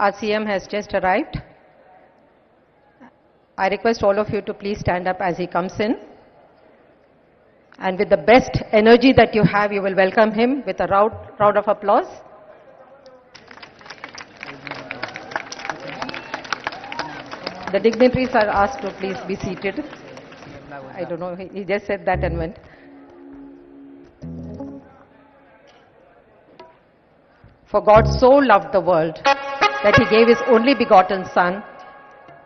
Our CM has just arrived. I request all of you to please stand up as he comes in. And with the best energy that you have, you will welcome him with a round, round of applause. The dignitaries are asked to please be seated. I don't know, he he just said that and went. For God so loved the world that he gave his only begotten Son,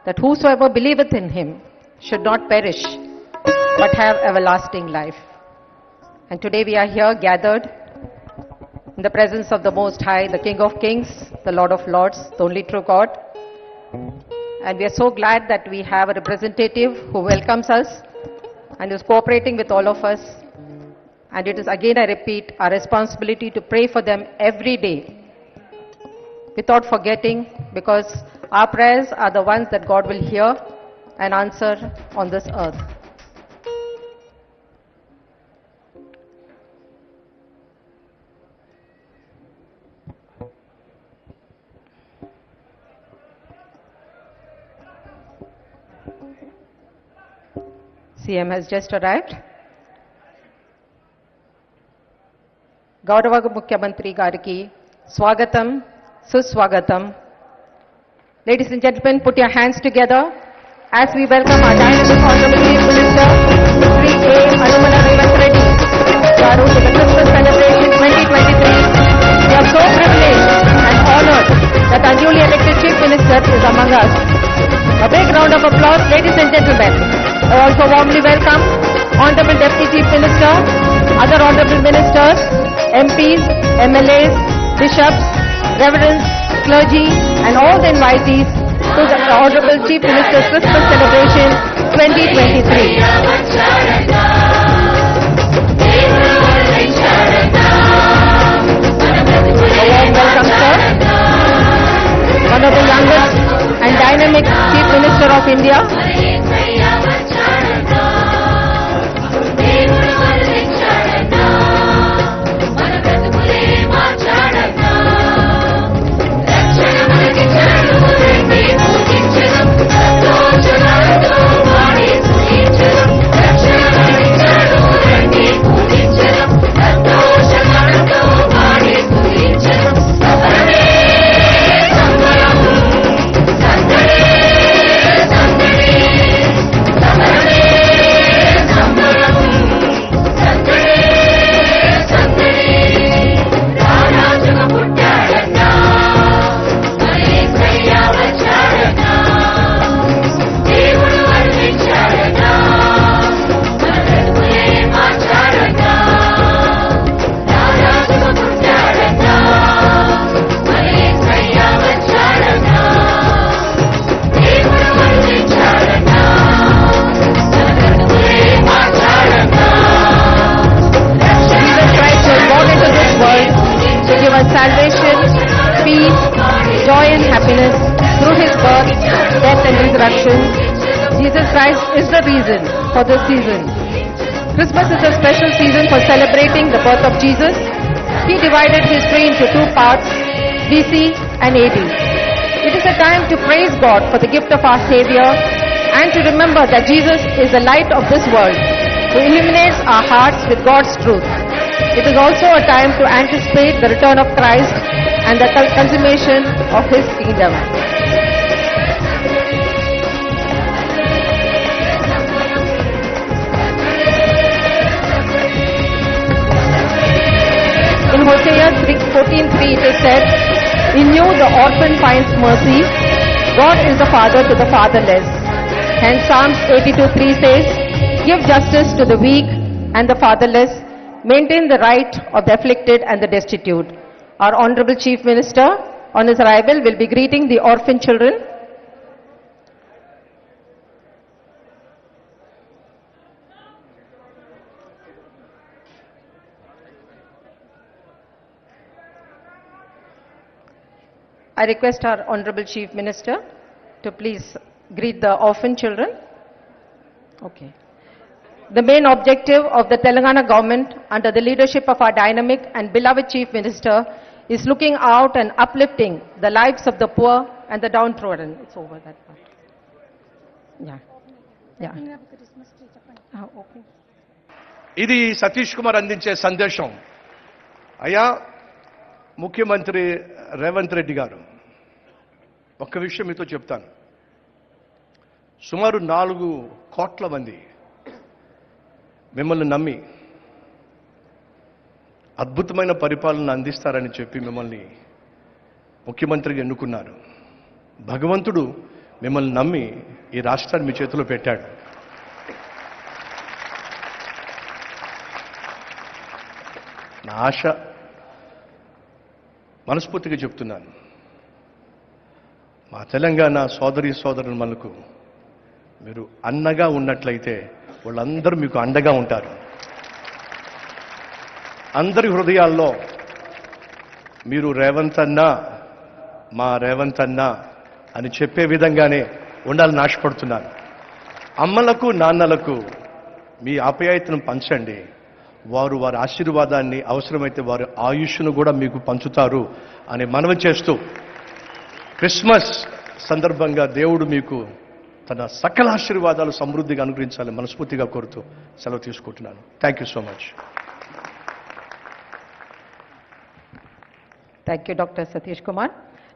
that whosoever believeth in him should not perish, but have everlasting life. And today we are here gathered in the presence of the Most High, the King of Kings, the Lord of Lords, the only true God. And we are so glad that we have a representative who welcomes us and is cooperating with all of us. And it is again, I repeat, our responsibility to pray for them every day without forgetting because our prayers are the ones that God will hear and answer on this earth. CM has just arrived. గౌరవ ముఖ్యమంత్రి గారికి స్వాగతం Suswagatam. Ladies and gentlemen, put your hands together as we welcome our dynamic Honorable Chief Minister, Sri A. Anumana Revanth Reddy, to the Christmas celebration 2023. We are so privileged and honored that our newly elected Chief Minister is among us. A big round of applause, ladies and gentlemen. I also warmly welcome Honorable Deputy Chief Minister, other Honorable Ministers, MPs, MLAs, Bishops, Reverends, clergy and all the invitees to the Honorable Chief Minister's Christmas celebration 2023. A warm welcome, sir. One of the youngest and dynamic Chief Minister of India. To salvation, peace, joy and happiness through his birth, death and resurrection. Jesus Christ is the reason for this season. Christmas is a special season for celebrating the birth of Jesus. He divided history into two parts, BC and AD. It is a time to praise God for the gift of our Savior and to remember that Jesus is the light of this world who illuminates our hearts with God's truth. It is also a time to anticipate the return of Christ and the consummation of His kingdom. In Hosea 14.3 it is said, In you the orphan finds mercy, God is the father to the fatherless. Hence Psalms 82.3 says, Give justice to the weak and the fatherless, maintain the right of the afflicted and the destitute. Our Honorable Chief Minister, on his arrival, will be greeting the orphan children. I request our Honorable Chief Minister to please greet the orphan children. Okay. The main objective of the Telangana government under the leadership of our dynamic and beloved Chief Minister is looking out and uplifting the lives of the poor and the downtrodden. It's over that part. Yeah. Yeah. ఇది సతీష్ కుమార్ అందించే సందేశం అయ్యా ముఖ్యమంత్రి రేవంత్ రెడ్డి గారు ఒక్క విషయం మీతో చెప్తాను సుమారు నాలుగు కోట్ల మంది మిమ్మల్ని నమ్మి అద్భుతమైన పరిపాలన అందిస్తారని చెప్పి మిమ్మల్ని ముఖ్యమంత్రిగా ఎన్నుకున్నారు. భగవంతుడు మిమ్మల్ని నమ్మి ఈ రాష్ట్రాన్ని మీ చేతిలో పెట్టాడు. నా ఆశ మనస్ఫూర్తిగా చెప్తున్నాను. మా తెలంగాణ సోదరి సోదరులకు మీరు అన్నగా ఉన్నట్లయితే వాళ్ళందరూ మీకు అండగా ఉంటారు. అందరి హృదయాల్లో మీరు రేవంత్ అన్నా మా రేవంత్ అన్నా అని చెప్పే విధంగానే ఉండాలని ఆశపడుతున్నాను. అమ్మలకు నాన్నలకు మీ ఆప్యాయతను పంచండి. వారు వారి ఆశీర్వాదాన్ని అవసరమైతే వారి ఆయుష్ను కూడా మీకు పంచుతారు అని మనవి చేస్తూ క్రిస్మస్ సందర్భంగా దేవుడు మీకు తన సకల ఆశీర్వాదాలు సమృద్ధిగా అనుగ్రహించాలని మనస్ఫూర్తిగా కోరుతూ సెలవు తీసుకుంటున్నాను thank you so much Thank you, Dr. Satish Kumar.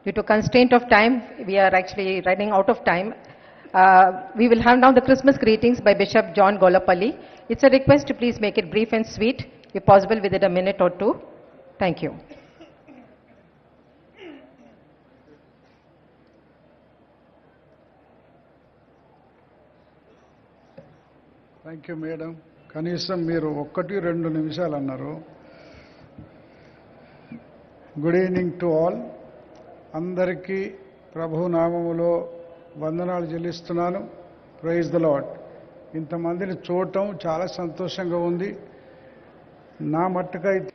Due to constraint of time, we are actually running out of time. We will have now the Christmas greetings by Bishop John Golapalli. It's a request to please make it brief and sweet, if possible within a minute or two. Thank you. Thank you madam కనీసం మీరు ఒక్కటి రెండు నిమిషాలు అన్నారు good evening to all అందరికీ ప్రభు నామములో వందనాలు చెల్లిస్తున్నాను. ప్రైజ్ ద లాడ్ ఇంతమందిని చూడటం చాలా సంతోషంగా ఉంది. నా మట్టుకైతే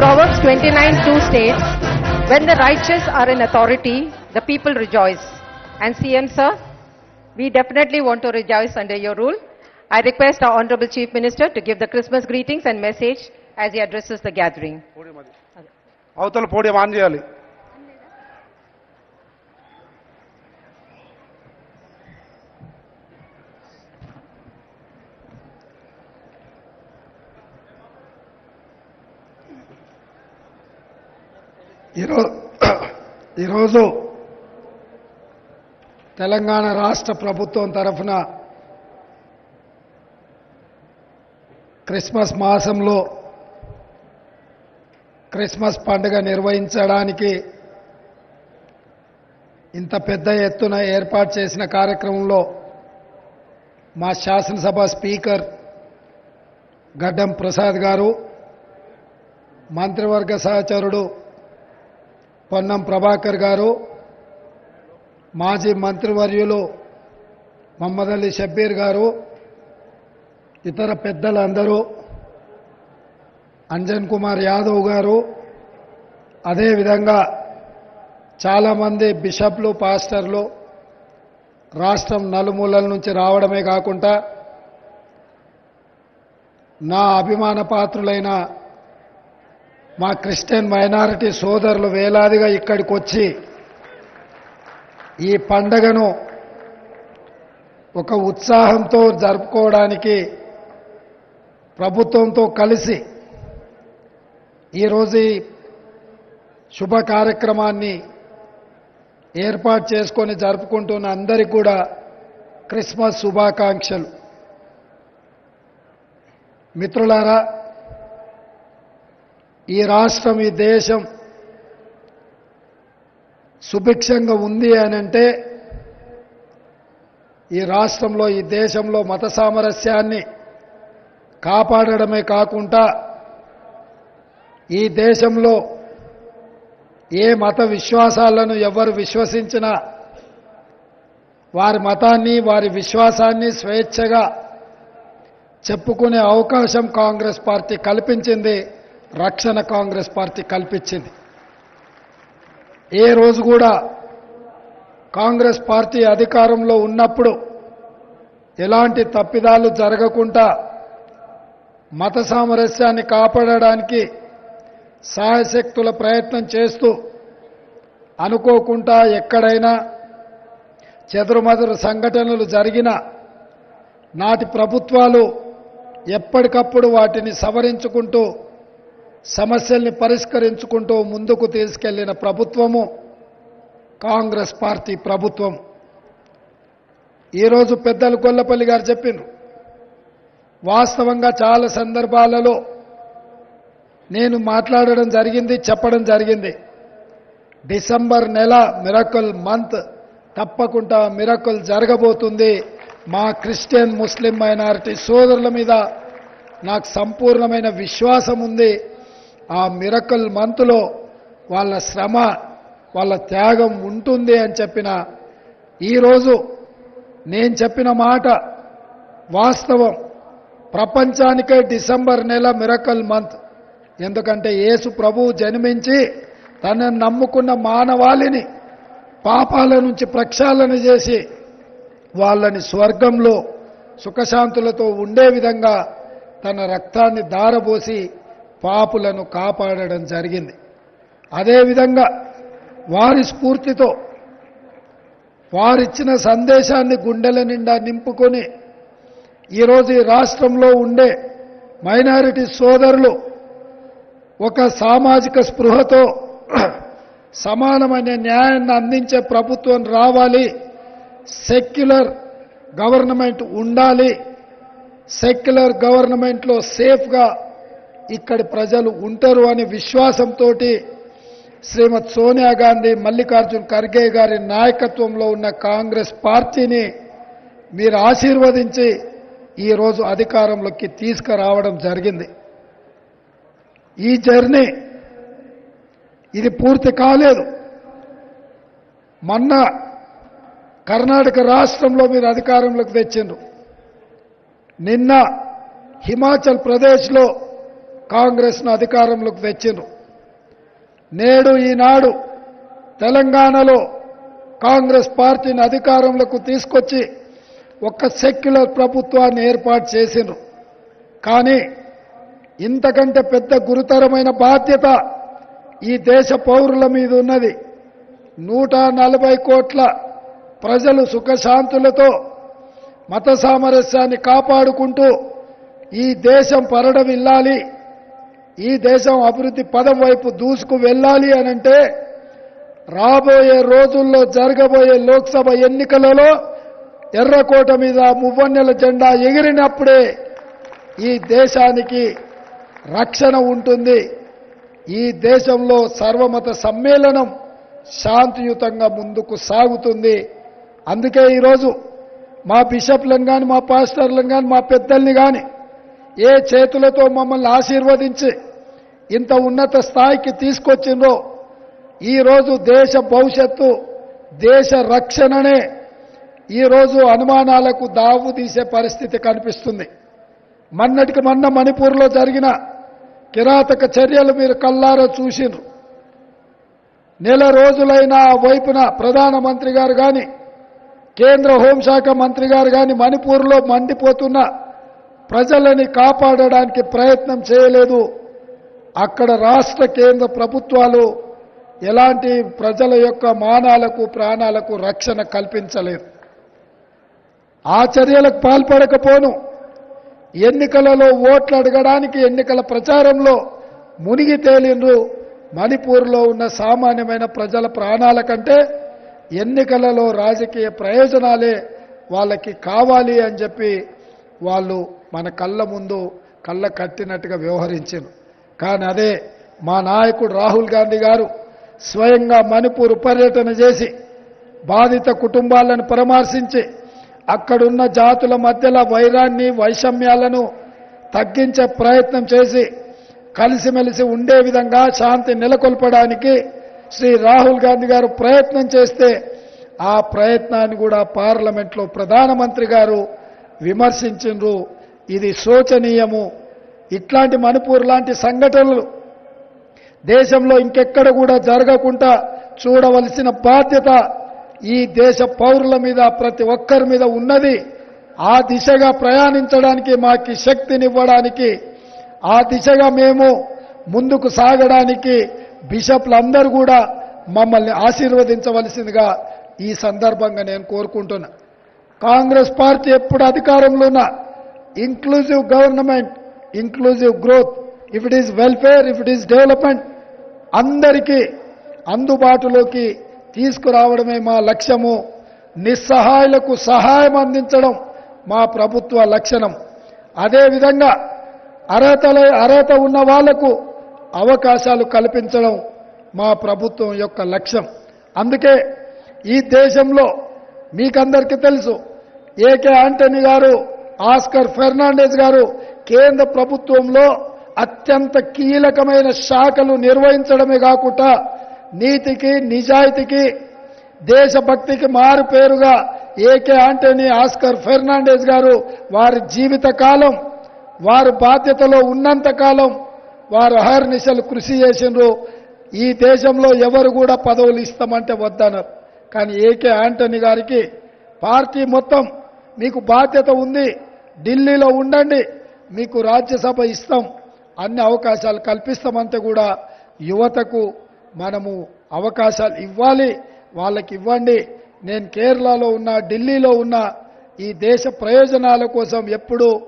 Proverbs 29:2 states, "When the righteous are in authority, the people rejoice." And CM sir, we definitely want to rejoice under your rule. I request our Honorable Chief Minister to give the Christmas greetings and message as he addresses the gathering. అవతల podium on చేయాలి ఈరో ఈరోజు తెలంగాణ రాష్ట్ర ప్రభుత్వం తరఫున Christmas మాసంలో Christmas పండుగ నిర్వహించడానికి ఇంత పెద్ద ఎత్తున ఏర్పాటు చేసిన కార్యక్రమంలో మా శాసనసభ స్పీకర్ గడ్డం ప్రసాద్ గారు మంత్రివర్గ సహచరుడు పొన్నం ప్రభాకర్ గారు మాజీ మంత్రివర్యులు మహమ్మద్ అలీ షబ్బీర్ గారు ఇతర పెద్దలందరూ అంజన్ కుమార్ యాదవ్ గారు అదేవిధంగా చాలామంది బిషప్లు పాస్టర్లు రాష్ట్రం నలుమూలల నుంచి రావడమే కాకుండా నా అభిమాన పాత్రులైన మా క్రిస్టియన్ మైనారిటీ సోదరులు వేలాదిగా ఇక్కడికి వచ్చి ఈ పండగను ఒక ఉత్సాహంతో జరుపుకోవడానికి ప్రభుత్వంతో కలిసి ఈరోజు శుభ కార్యక్రమాన్ని ఏర్పాటు చేసుకొని జరుపుకుంటున్న అందరికీ కూడా క్రిస్మస్ శుభాకాంక్షలు. మిత్రులారా ఈ రాష్ట్రం ఈ దేశం సుభిక్షంగా ఉంది అని అంటే ఈ రాష్ట్రంలో ఈ దేశంలో మత సామరస్యాన్ని కాపాడడమే కాకుండా ఈ దేశంలో ఏ మత విశ్వాసాలను ఎవరు విశ్వసించినా వారి మతాన్ని వారి విశ్వాసాన్ని స్వేచ్ఛగా చెప్పుకునే అవకాశం కాంగ్రెస్ పార్టీ కల్పించింది. రక్షణ కాంగ్రెస్ పార్టీ కల్పించింది. ఏ రోజు కూడా కాంగ్రెస్ పార్టీ అధికారంలో ఉన్నప్పుడు ఎలాంటి తప్పిదాలు జరగకుండా మత సామరస్యాన్ని కాపాడడానికి సాయశక్తుల ప్రయత్నం చేస్తూ అనుకోకుండా ఎక్కడైనా చెదురుమదురు సంఘటనలు జరిగిన నాటి ప్రభుత్వాలు ఎప్పటికప్పుడు వాటిని సవరించుకుంటూ సమస్యల్ని పరిష్కరించుకుంటూ ముందుకు తీసుకెళ్ళిన ప్రభుత్వము కాంగ్రెస్ పార్టీ ప్రభుత్వం. ఈరోజు పెద్దలు కొల్లపల్లి గారు చెప్పిండ్రు వాస్తవంగా చాలా సందర్భాలలో నేను మాట్లాడడం జరిగింది చెప్పడం జరిగింది. డిసెంబర్ నెల మిరకల్ మంత్ తప్పకుండా మిరకల్ జరగబోతుంది. మా క్రిస్టియన్ ముస్లిం మైనారిటీ సోదరుల మీద నాకు సంపూర్ణమైన విశ్వాసం ఉంది. ఆ మిరకల్ మంత్లో వాళ్ళ శ్రమ వాళ్ళ త్యాగం ఉంటుంది అని చెప్పిన ఈరోజు నేను చెప్పిన మాట వాస్తవం. ప్రపంచానికే డిసెంబర్ నెల మిరకల్ మంత్. ఎందుకంటే యేసు ప్రభువు జన్మించి తనను నమ్ముకున్న మానవాళిని పాపాల నుంచి ప్రక్షాళన చేసి వాళ్ళని స్వర్గంలో సుఖశాంతులతో ఉండే విధంగా తన రక్తాన్ని దారబోసి పాపులను కాపాడడం జరిగింది. అదేవిధంగా వారి స్ఫూర్తితో వారిచ్చిన సందేశాన్ని గుండెల నిండా నింపుకొని ఈరోజు ఈ రాష్ట్రంలో ఉండే మైనారిటీ సోదరులు ఒక సామాజిక స్పృహతో సమానమైన న్యాయాన్ని అందించే ప్రభుత్వం రావాలి. సెక్యులర్ గవర్నమెంట్ ఉండాలి. సెక్యులర్ గవర్నమెంట్లో సేఫ్గా ఇక్కడి ప్రజలు ఉంటారు అనే విశ్వాసంతో శ్రీమతి సోనియా గాంధీ మల్లికార్జున్ ఖర్గే గారి నాయకత్వంలో ఉన్న కాంగ్రెస్ పార్టీని మీరు ఆశీర్వదించి ఈరోజు అధికారంలోకి తీసుకురావడం జరిగింది. ఈ జర్నీ ఇది పూర్తి కాలేదు. మొన్న కర్ణాటక రాష్ట్రంలో మీరు అధికారంలోకి తెచ్చిండ్రు. నిన్న హిమాచల్ ప్రదేశ్లో కాంగ్రెస్ను అధికారంలోకి తెచ్చిండ్రు. నేడు ఈనాడు తెలంగాణలో కాంగ్రెస్ పార్టీని అధికారంలోకి తీసుకొచ్చి ఒక సెక్యులర్ ప్రభుత్వాన్ని ఏర్పాటు చేసిండ్రు. కానీ ఇంతకంటే పెద్ద గురుతరమైన బాధ్యత ఈ దేశ పౌరుల మీద ఉన్నది. నూట నలభై కోట్ల ప్రజలు సుఖశాంతులతో మత సామరస్యాన్ని కాపాడుకుంటూ ఈ దేశం పరడవిల్లాలి ఈ దేశం అభివృద్ధి పదం వైపు దూసుకు వెళ్ళాలి అనంటే రాబోయే రోజుల్లో జరగబోయే లోక్సభ ఎన్నికలలో ఎర్రకోట మీద మువ్వన్నెల జెండా ఎగిరినప్పుడే ఈ దేశానికి రక్షణ ఉంటుంది. ఈ దేశంలో సర్వమత సమ్మేళనం శాంతియుతంగా ముందుకు సాగుతుంది. అందుకే ఈరోజు మా బిషప్లను కానీ మా పాస్టర్లను కానీ మా పెద్దల్ని కానీ ఏ చేతులతో మమ్మల్ని ఆశీర్వదించి ఇంత ఉన్నత స్థాయికి తీసుకొచ్చిందో ఈరోజు దేశ భవిష్యత్తు దేశ రక్షణనే ఈరోజు అనుమానాలకు దావు తీసే పరిస్థితి కనిపిస్తుంది. మన్నటికి మొన్న మణిపూర్లో జరిగిన కిరాతక చర్యలు మీరు కల్లారో చూసిండ్రు. నెల రోజులైన ఆ వైపున ప్రధానమంత్రి గారు కానీ కేంద్ర హోంశాఖ మంత్రి గారు కానీ మణిపూర్లో మండిపోతున్న ప్రజలని కాపాడడానికి ప్రయత్నం చేయలేదు. అక్కడ రాష్ట్ర కేంద్ర ప్రభుత్వాలు ఎలాంటి ప్రజల యొక్క మానాలకు ప్రాణాలకు రక్షణ కల్పించలేదు. ఆ చర్యలకు పాల్పడకపోను. ఎన్నికలలో ఓట్లు అడగడానికి ఎన్నికల ప్రచారంలో మునిగి తేలిండ్రు. మణిపూర్లో ఉన్న సామాన్యమైన ప్రజల ప్రాణాల కంటే ఎన్నికలలో రాజకీయ ప్రయోజనాలే వాళ్ళకి కావాలి అని చెప్పి వాళ్ళు మన కళ్ళ ముందు కళ్ళ కట్టినట్టుగా వ్యవహరించాను. కానీ అదే మా నాయకుడు రాహుల్ గాంధీ గారు స్వయంగా మణిపూర్ పర్యటన చేసి బాధిత కుటుంబాలను పరామర్శించి అక్కడున్న జాతుల మధ్యలో వైరాన్ని వైషమ్యాలను తగ్గించే ప్రయత్నం చేసి కలిసిమెలిసి ఉండే విధంగా శాంతి నెలకొల్పడానికి శ్రీ రాహుల్ గాంధీ గారు ప్రయత్నం చేస్తే ఆ ప్రయత్నాన్ని కూడా పార్లమెంట్లో ప్రధానమంత్రి గారు విమర్శించిండ్రు ఇది శోచనీయము. ఇట్లాంటి మణిపూర్ లాంటి సంఘటనలు దేశంలో ఇంకెక్కడ కూడా జరగకుండా చూడవలసిన బాధ్యత ఈ దేశ పౌరుల మీద ప్రతి ఒక్కరి మీద ఉన్నది. ఆ దిశగా ప్రయాణించడానికి మాకి శక్తినివ్వడానికి ఆ దిశగా మేము ముందుకు సాగడానికి బిషప్లందరూ కూడా మమ్మల్ని ఆశీర్వదించవలసిందిగా ఈ సందర్భంగా నేను కోరుకుంటున్నా. కాంగ్రెస్ పార్టీ ఎప్పుడు అధికారంలో ఉన్నా inclusive government inclusive growth if it is welfare if it is development అందరికీ అందుబాటులోకి తీసుకురావడమే మా లక్ష్యము. నిస్సహాయులకు సహాయం అందించడం మా ప్రభుత్వ లక్షణం. అదేవిధంగా అర్హతల అర్హత ఉన్న వాళ్ళకు అవకాశాలు కల్పించడం మా ప్రభుత్వం యొక్క లక్ష్యం. అందుకే ఈ దేశంలో మీకందరికీ తెలుసు ఏకే ఆంటనీ గారు ఆస్కర్ ఫెర్నాండెస్ గారు కేంద్ర ప్రభుత్వంలో అత్యంత కీలకమైన శాఖలు నిర్వహించడమే కాకుండా నీతికి నిజాయితీకి దేశభక్తికి మారు పేరుగా ఏకే ఆంటనీ ఆస్కర్ ఫెర్నాండెస్ గారు వారి జీవిత కాలం వారు బాధ్యతలో ఉన్నంత కాలం వారు అహర్నిశలు కృషి చేసిండ్రు. ఈ దేశంలో ఎవరు కూడా పదవులు ఇస్తామంటే వద్దన్నారు. కానీ ఏకే ఆంటనీ గారికి పార్టీ మొత్తం మీకు బాధ్యత ఉంది. ఢిల్లీలో ఉండండి. మీకు రాజ్యసభ ఇస్తాం. అన్ని అవకాశాలు కల్పిస్తామంతా కూడా యువతకు మనము అవకాశాలు ఇవ్వాలి. వాళ్ళకి ఇవ్వండి. నేను కేరళలో ఉన్న ఢిల్లీలో ఉన్న ఈ దేశ ప్రయోజనాల కోసం ఎప్పుడూ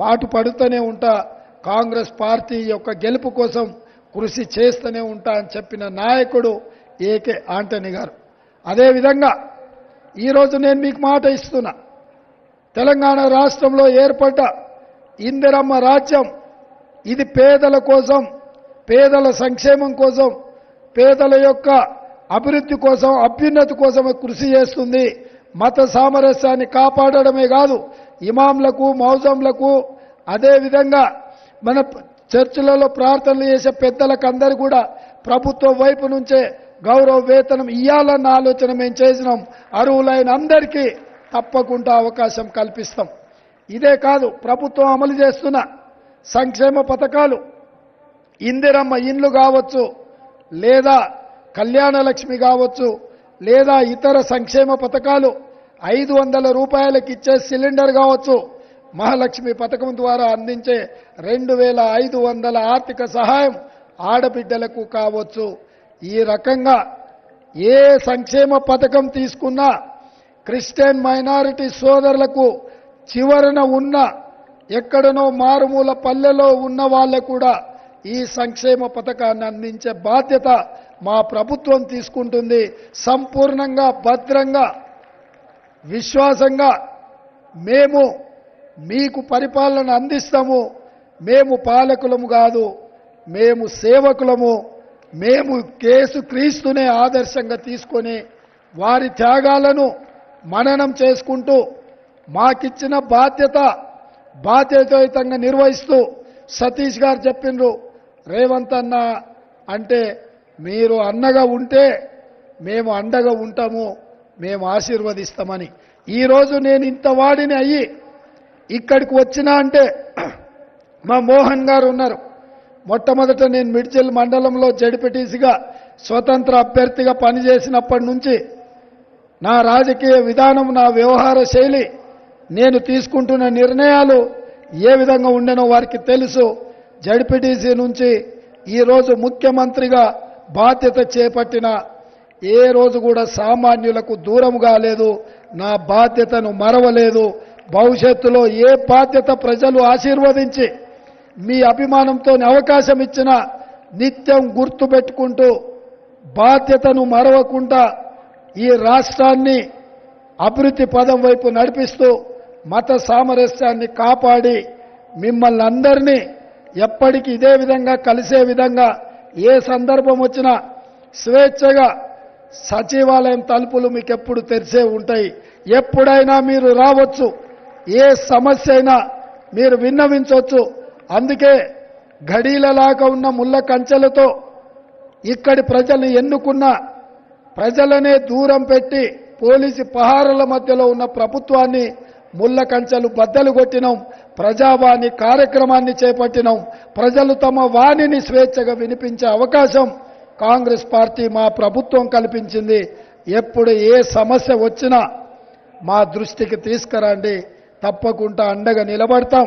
పాటు పడుతూనే ఉంటా. కాంగ్రెస్ పార్టీ యొక్క గెలుపు కోసం కృషి చేస్తూనే ఉంటా అని చెప్పిన నాయకుడు ఏకే ఆంటనీ గారు. అదేవిధంగా ఈరోజు నేను మీకు మాట ఇస్తున్నా. తెలంగాణ రాష్ట్రంలో ఏర్పడ్డ ఇందిరమ్మ రాజ్యం ఇది పేదల కోసం పేదల సంక్షేమం కోసం పేదల యొక్క అభివృద్ధి కోసం అభ్యున్నతి కోసమే కృషి చేస్తుంది. మత సామరస్యాన్ని కాపాడడమే కాదు ఇమాంలకు మౌజంలకు అదేవిధంగా మన చర్చిలలో ప్రార్థనలు చేసే పెద్దలకు అందరు కూడా ప్రభుత్వం వైపు నుంచే గౌరవ వేతనం ఇవ్వాలన్న ఆలోచన మేము చేసినాం. అర్హులైన అందరికీ తప్పకుండా అవకాశం కల్పిస్తాం. ఇదే కాదు ప్రభుత్వం అమలు చేస్తున్న సంక్షేమ పథకాలు. ఇందిరమ్మ ఇండ్లు కావచ్చు లేదా కళ్యాణలక్ష్మి కావచ్చు లేదా ఇతర సంక్షేమ పథకాలు ఐదు వందల రూపాయలకు ఇచ్చే సిలిండర్ కావచ్చు మహాలక్ష్మి పథకం ద్వారా అందించే రెండు వేల ఐదు వందల ఆర్థిక సహాయం ఆడబిడ్డలకు కావచ్చు. ఈ రకంగా ఏ సంక్షేమ పథకం తీసుకున్నా క్రిస్టియన్ మైనారిటీ సోదరులకు చివరన ఉన్న ఎక్కడనో మారుమూల పల్లెలో ఉన్న వాళ్ళకు కూడా ఈ సంక్షేమ పథకాన్ని అందించే బాధ్యత మా ప్రభుత్వం తీసుకుంటుంది. సంపూర్ణంగా భద్రంగా విశ్వాసంగా మేము మీకు పరిపాలన అందిస్తాము. మేము పాలకులము కాదు మేము సేవకులము. మేము కేసు క్రీస్తునే ఆదర్శంగా తీసుకొని వారి త్యాగాలను మననం చేసుకుంటూ మాకిచ్చిన బాధ్యత బాధ్యతాయుతంగా నిర్వహిస్తూ సతీష్ గారు చెప్పిండ్రు రేవంత్ అన్న అంటే మీరు అన్నగా ఉంటే మేము అండగా ఉంటాము మేము ఆశీర్వదిస్తామని. ఈరోజు నేను ఇంత వాడిని అయ్యి ఇక్కడికి వచ్చినా అంటే మా మోహన్ గారు ఉన్నారు. మొట్టమొదట నేను మిడ్జిల్ మండలంలో జడిపెటీసిగా స్వతంత్ర అభ్యర్థిగా పనిచేసినప్పటి నుంచి నా రాజకీయ విధానం నా వ్యవహార శైలి నేను తీసుకుంటున్న నిర్ణయాలు ఏ విధంగా ఉండనో వారికి తెలుసు. జడ్పీటీసీ నుంచి ఈరోజు ముఖ్యమంత్రిగా బాధ్యత చేపట్టిన ఏ రోజు కూడా సామాన్యులకు దూరం కాలేదు నా బాధ్యతను మరవలేదు. భవిష్యత్తులో ఏ బాధ్యత ప్రజలు ఆశీర్వదించి మీ అభిమానంతో అవకాశం ఇచ్చిన నిత్యం గుర్తుపెట్టుకుంటూ బాధ్యతను మరవకుండా ఈ రాష్ట్రాన్ని అభివృద్ధి పదం వైపు నడిపిస్తూ మత సామరస్యాన్ని కాపాడి మిమ్మల్ని అందరినీ ఎప్పటికీ ఇదే విధంగా కలిసే విధంగా ఏ సందర్భం వచ్చినా స్వేచ్ఛగా సచివాలయం తలుపులు మీకు ఎప్పుడు తెరిసే ఉంటాయి. ఎప్పుడైనా మీరు రావచ్చు. ఏ సమస్య అయినా మీరు విన్నవించవచ్చు. అందుకే ఘడీలలాగా ఉన్న ముళ్ళ కంచెలతో ఇక్కడి ప్రజల్ని ఎన్నుకున్న ప్రజలనే దూరం పెట్టి పోలీసు పహారుల మధ్యలో ఉన్న ప్రభుత్వాన్ని ముళ్ళ కంచెలు బద్దలు కొట్టినాం ప్రజావాణి కార్యక్రమాన్ని చేపట్టినాం ప్రజలు తమ వాణిని స్వేచ్ఛగా వినిపించే అవకాశం కాంగ్రెస్ పార్టీ మా ప్రభుత్వం కల్పించింది. ఎప్పుడు ఏ సమస్య వచ్చినా మా దృష్టికి తీసుకురండి. తప్పకుండా అండగా నిలబడతాం.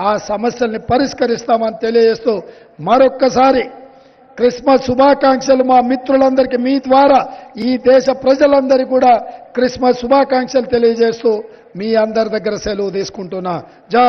ఆ సమస్యల్ని పరిష్కరిస్తామని తెలియజేస్తూ మరొక్కసారి క్రిస్మస్ శుభాకాంక్షలు మా మిత్రులందరికీ మీ ద్వారా ఈ దేశ ప్రజలందరికీ కూడా క్రిస్మస్ శుభాకాంక్షలు తెలియజేస్తూ మీ అందరి దగ్గర సెలవు తీసుకుంటున్నా. జా